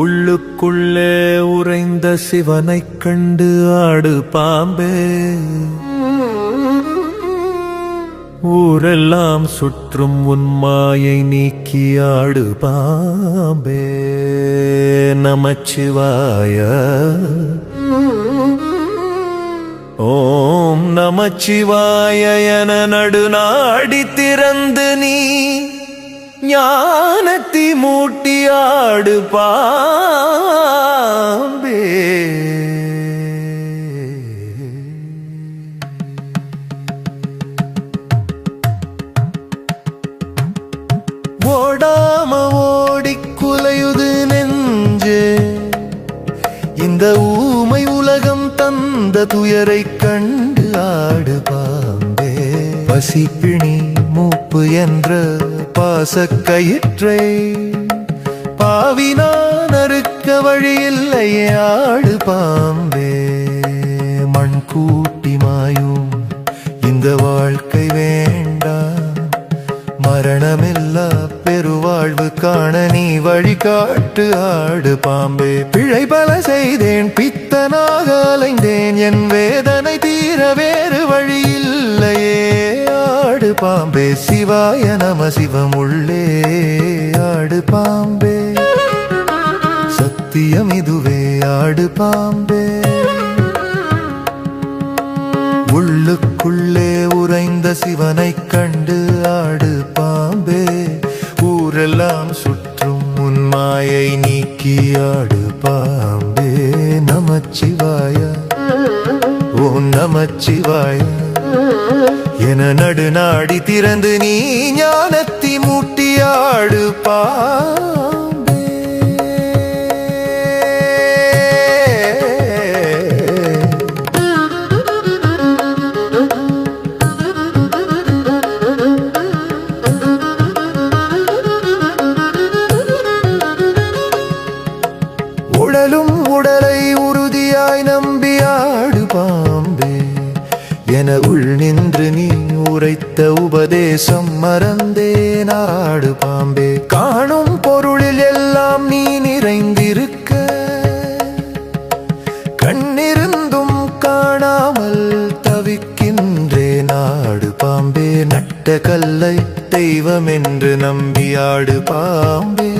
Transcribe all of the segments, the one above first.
உள்ளுக்குள்ளே உறைந்த சிவனைக் கண்டு ஆடு பாம்பே. ஊரெல்லாம் சுற்றும் உன் மாயை நீக்கி ஆடு பாம்பே. நமச்சிவாய. ஓம் நமச்சிவாய என நடுநாடி திறந்து நீ ஞானத்தி மூட்டியாடு பாம்பே. ஓடாம ஓடி குலையுது நெஞ்சு. இந்த ஊமை உலகம் தந்த துயரை கண்டு ஆடு பாம்பே. பசிப்பிணி மூப்பு என்ற பாசக்கயிற்றை. பாவினான் அறுக்க வழியில்லையே ஆடு பாம்பே. காண நீ வழிகாட்டு ஆடு பாம்பே. பிழை பல செய்தேன் பித்தனாக அலைந்தேன். என் வேதனை தீர வேறு வழி இல்லையே ஆடு பாம்பே சிவாய நம சிவம் உள்ளே ஆடு பாம்பே சத்தியம் இதுவே. ஆடு பாம்பே. நீக்கி பாம்பே நமச்சிவாய. ஓம் நமச்சிவாய. என நடுநாடி திறந்து நீ ஞானத்தி மூட்டியாடு பா என உள் நின்று நீ உரைத்த உபதேசம் மறந்தே நாடு பாம்பே. காணும் பொருளில் எல்லாம் நீ நிறைந்திருக்க. கண்ணிருந்தும் காணாமல் தவிக்கின்றே நாடு பாம்பே. நட்ட கல்லை தெய்வம் என்று நம்பியாடு பாம்பே.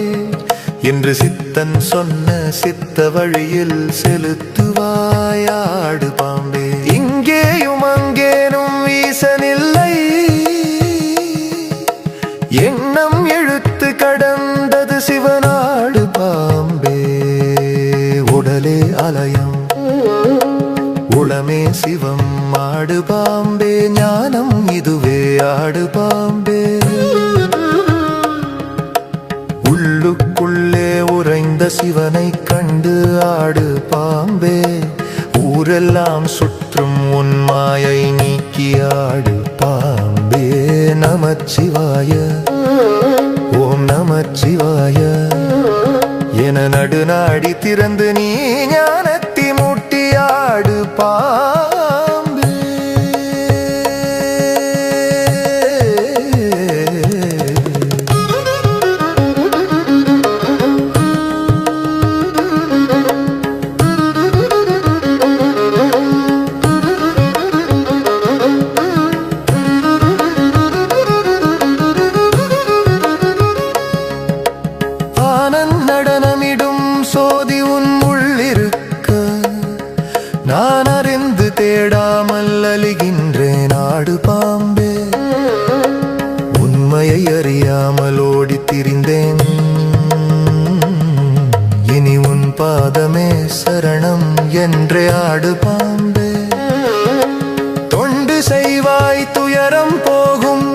என்று சித்தன் சொன்ன சித்த வழியில் செலுத்துவாயாடு பாம்பே. உடலே அலயம். உளமே சிவம் ஆடு பாம்பே ஞானம் இதுவே ஆடு பாம்பே. உள்ளுக்குள்ளே உறைந்த சிவனை கண்டு ஆடு பாம்பே. ஊரெல்லாம் சுற்றும் உன் மாயை நீக்கி ஆடு பாம்பே. நமச்சிவாய ஓம் நமச்சிவாய. என நடுநாடி திறந்து நீ ஞான என்று ஆடு பாம்பு. தொண்டு செய்வாய் துயரம் போகும்.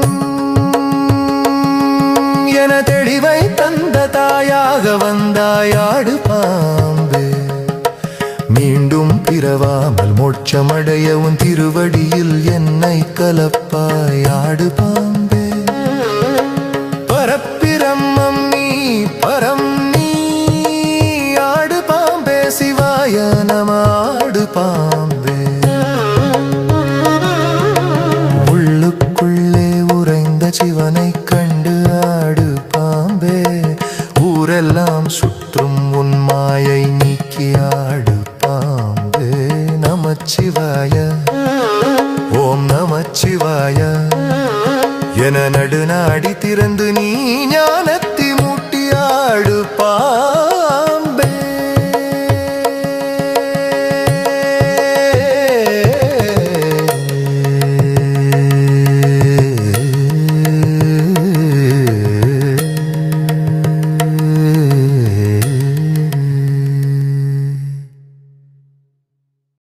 என தெளிவை தந்த தாயாக வந்தாயாடு பாம்பு. மீண்டும் பிறவாமல் மோட்சமடைய உன் திருவடியில் என்னை கலப்பாயாடு பாம்பு. நடுநாடி திறந்து நீ ஞானத்தி